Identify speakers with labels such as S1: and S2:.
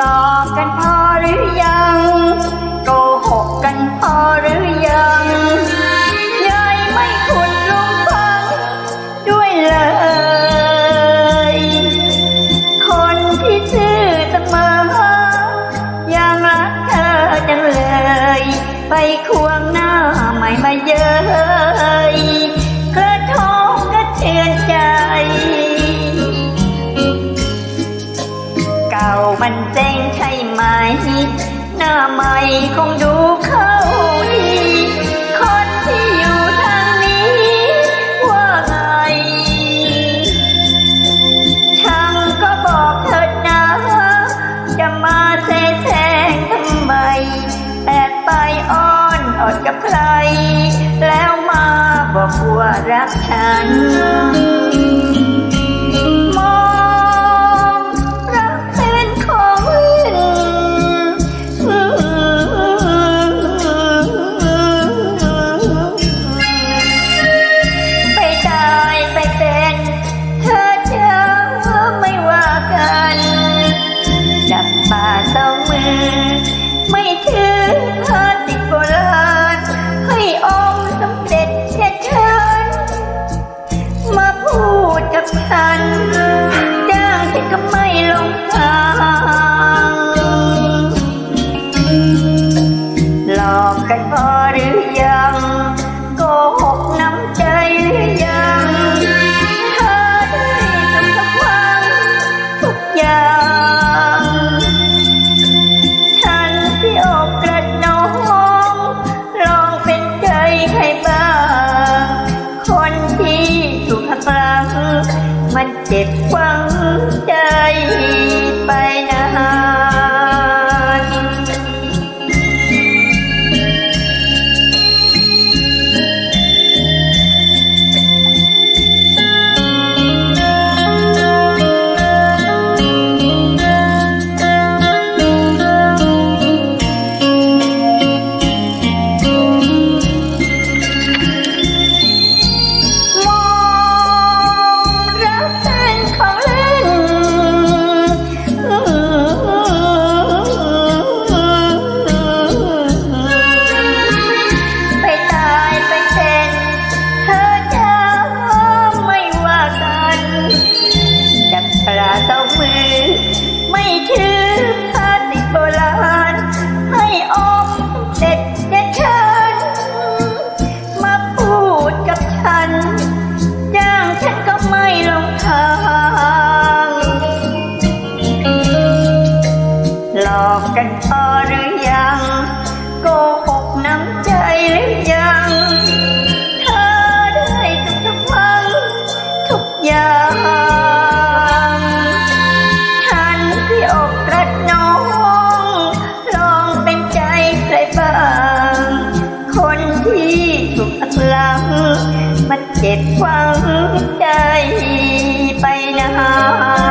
S1: 的啊 หน้าใหม่คงดูเข้าดี คนที่อยู่ทางนี้ ว่าไงช่างก็บอกเถิดนะ จะมาเสแสร้งทำไมแอบไปอ้อนอดกับใคร แล้วมาบอกว่ารักฉัน ใกันพอหรือยังโกหกน้ำใจหรือยัง เธอได้ทุกสักวันทุกอย่างฉันที่อกรักน้อง ลองเป็นใจใครบ้าง คนที่ถูกหักหลัง มันเจ็บฝังใจไปนาน